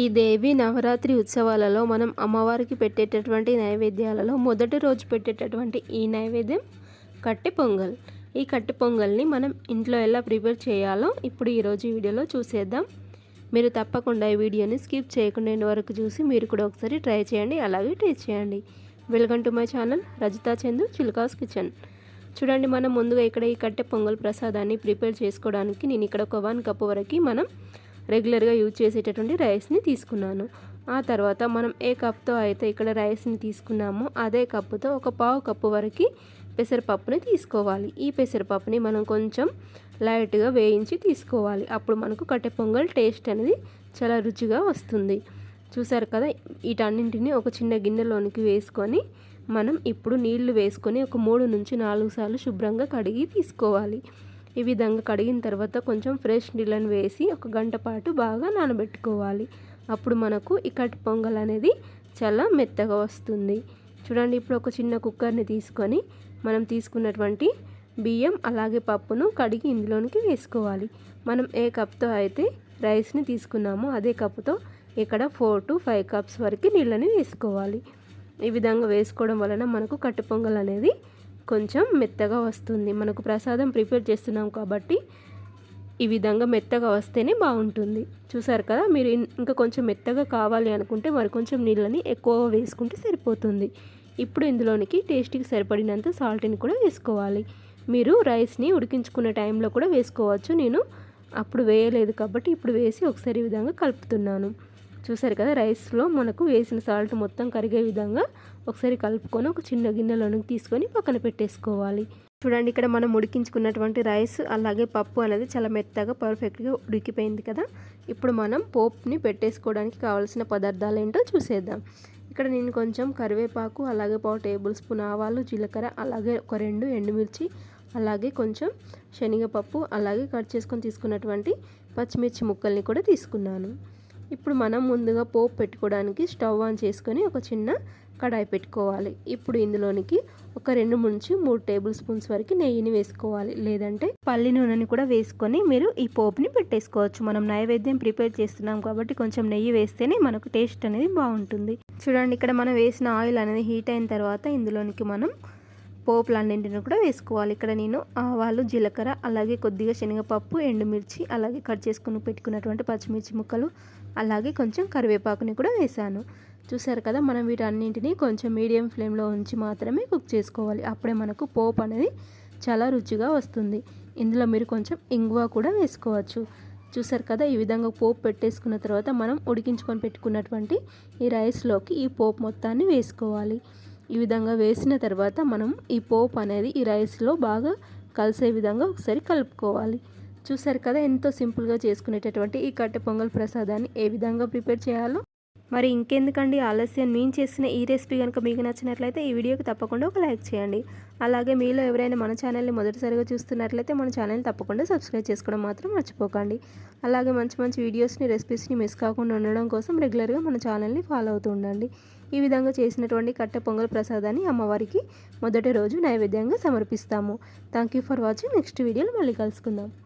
ఈ దేవి నవరాత్రి ఉత్సవాలలో మనం అమ్మవారికి పెట్టేటటువంటి నైవేద్యాలలో మొదటి రోజు పెట్టేటటువంటి ఈ నైవేద్యం కట్టె పొంగల్. ఈ కట్టె పొంగల్ని మనం ఇంట్లో ఎలా ప్రిపేర్ చేయాలో ఇప్పుడు ఈరోజు ఈ వీడియోలో చూసేద్దాం. మీరు తప్పకుండా ఈ వీడియోని స్కిప్ చేయకుండా వరకు చూసి మీరు కూడా ఒకసారి ట్రై చేయండి అలాగే టేస్ట్ చేయండి. Welcome to my channel Rajitha Chandu Chilka's kitchen. చూడండి మనం ముందుగా ఇక్కడ ఈ కట్టె పొంగల్ ప్రసాదాన్ని ప్రిపేర్ చేసుకోవడానికి నేను ఇక్కడ ఒక వన్ కప్ వరకు మనం రెగ్యులర్గా యూజ్ చేసేటటువంటి రైస్ని తీసుకున్నాను. ఆ తర్వాత మనం ఏ కప్తో అయితే ఇక్కడ రైస్ని తీసుకున్నామో అదే కప్పుతో ఒక పావు కప్పు వరకు పెసరపప్పుని తీసుకోవాలి. ఈ పెసరపప్పుని మనం కొంచెం లైట్గా వేయించి తీసుకోవాలి. అప్పుడు మనకు కట్టె పొంగల్ టేస్ట్ అనేది చాలా రుచిగా వస్తుంది. చూసారు కదా వీటన్నింటిని ఒక చిన్న గిన్నెలోనికి వేసుకొని మనం ఇప్పుడు నీళ్ళు వేసుకొని ఒక మూడు నుంచి నాలుగు సార్లు శుభ్రంగా కడిగి తీసుకోవాలి. ఈ విధంగా కడిగిన తర్వాత కొంచెం ఫ్రెష్ నీళ్ళని వేసి ఒక గంట పాటు బాగా నానబెట్టుకోవాలి. అప్పుడు మనకు ఈ పొంగల్ అనేది చాలా మెత్తగా వస్తుంది. చూడండి ఇప్పుడు ఒక చిన్న కుక్కర్ని తీసుకొని మనం తీసుకున్నటువంటి బియ్యం అలాగే పప్పును కడిగి ఇందులోనికి వేసుకోవాలి. మనం ఏ కప్తో అయితే రైస్ని తీసుకున్నామో అదే కప్పుతో ఇక్కడ ఫోర్ టు ఫైవ్ కప్స్ వరకు నీళ్ళని వేసుకోవాలి. ఈ విధంగా వేసుకోవడం వలన మనకు కట్టు పొంగల్ అనేది కొంచెం మెత్తగా వస్తుంది. మనకు ప్రసాదం ప్రిపేర్ చేస్తున్నాం కాబట్టి ఈ విధంగా మెత్తగా వస్తేనే బాగుంటుంది. చూసారు కదా? మీరు ఇంకా కొంచెం మెత్తగా కావాలి అనుకుంటే మరి కొంచెం నీళ్ళని ఎక్కువ వేసుకుంటే సరిపోతుంది. ఇప్పుడు ఇందులోనికి టేస్ట్కి సరిపడినంత సాల్ట్ని కూడా వేసుకోవాలి. మీరు రైస్ని ఉడికించుకునే టైంలో కూడా వేసుకోవచ్చు. నేను అప్పుడు వేయలేదు కాబట్టి ఇప్పుడు వేసి ఒకసారి ఈ విధంగా కలుపుతున్నాను. చూసారు కదా రైస్లో మనకు వేసిన సాల్ట్ మొత్తం కరిగే విధంగా ఒకసారి కలుపుకొని ఒక చిన్న గిన్నెలోనికి తీసుకొని పక్కన పెట్టేసుకోవాలి. చూడండి ఇక్కడ మనం ఉడికించుకున్నటువంటి రైస్ అలాగే పప్పు అనేది చాలా మెత్తగా పర్ఫెక్ట్గా ఉడికిపోయింది కదా. ఇప్పుడు మనం పోప్ని పెట్టేసుకోవడానికి కావాల్సిన పదార్థాలు ఏంటో చూసేద్దాం. ఇక్కడ నేను కొంచెం కరివేపాకు అలాగే పావు టేబుల్ స్పూన్ ఆవాలు జీలకర్ర అలాగే ఒక రెండు ఎండుమిర్చి అలాగే కొంచెం శనగపప్పు అలాగే కట్ చేసుకొని తీసుకున్నటువంటి పచ్చిమిర్చి ముక్కల్ని కూడా తీసుకున్నాను. ఇప్పుడు మనం ముందుగా పోపు పెట్టుకోవడానికి స్టవ్ ఆన్ చేసుకొని ఒక చిన్న కడాయి పెట్టుకోవాలి. ఇప్పుడు ఇందులోనికి ఒక రెండు నుంచి మూడు టేబుల్ స్పూన్స్ వరకు నెయ్యిని వేసుకోవాలి. లేదంటే పల్లి నూనెని కూడా వేసుకొని మీరు ఈ పోపుని పెట్టేసుకోవచ్చు. మనం నైవేద్యం ప్రిపేర్ చేస్తున్నాం కాబట్టి కొంచెం నెయ్యి వేస్తేనే మనకు టేస్ట్ అనేది బాగుంటుంది. చూడండి ఇక్కడ మనం వేసిన ఆయిల్ అనేది హీట్ అయిన తర్వాత ఇందులోనికి మనం పోపులన్నింటిని కూడా వేసుకోవాలి. ఇక్కడ నేను ఆవాలు జీలకర్ర అలాగే కొద్దిగా శనగపప్పు ఎండుమిర్చి అలాగే కట్ చేసుకుని పెట్టుకున్నటువంటి పచ్చిమిర్చి ముక్కలు అలాగే కొంచెం కరివేపాకుని కూడా వేసాను. చూసారు కదా మనం వీటన్నింటినీ కొంచెం మీడియం ఫ్లేమ్లో ఉంచి మాత్రమే కుక్ చేసుకోవాలి. అప్పుడే మనకు పోపు అనేది చాలా రుచిగా వస్తుంది. ఇందులో మీరు కొంచెం ఇంగువ కూడా వేసుకోవచ్చు. చూసారు కదా ఈ విధంగా పోపు పెట్టేసుకున్న తర్వాత మనం ఉడికించుకొని పెట్టుకున్నటువంటి ఈ రైస్లోకి ఈ పోపు మొత్తాన్ని వేసుకోవాలి. ఈ విధంగా వేసిన తర్వాత మనం ఈ పోపు అనేది ఈ రైస్లో బాగా కలిసే విధంగా ఒకసారి కలుపుకోవాలి. చూసారు కదా ఎంతో సింపుల్గా చేసుకునేటటువంటి ఈ కట్టె పొంగల్ ప్రసాదాన్ని ఏ విధంగా ప్రిపేర్ చేయాలో? మరి ఇంకెందుకండి ఆలస్యం? నేను చేసిన ఈ రెసిపీ కనుక మీకు నచ్చినట్లయితే ఈ వీడియోకి తప్పకుండా ఒక లైక్ చేయండి. అలాగే మీలో ఎవరైనా మన ఛానల్ని మొదటిసారిగా చూస్తున్నట్లయితే మన ఛానల్ని తప్పకుండా సబ్స్క్రైబ్ చేసుకోవడం మాత్రం మర్చిపోకండి. అలాగే మంచి మంచి వీడియోస్ని రెసిపీస్ని మిస్ కాకుండా ఉండడం కోసం రెగ్యులర్గా మన ఛానల్ని ఫాలో అవుతూ ఉండండి. ఈ విధంగా చేసినటువంటి కట్టె పొంగల్ ప్రసాదాన్ని అమ్మవారికి మొదటి రోజు నైవేద్యంగా సమర్పిస్తాము. Thank you for watching. Next వీడియోలో మళ్ళీ కలుసుకుందాం.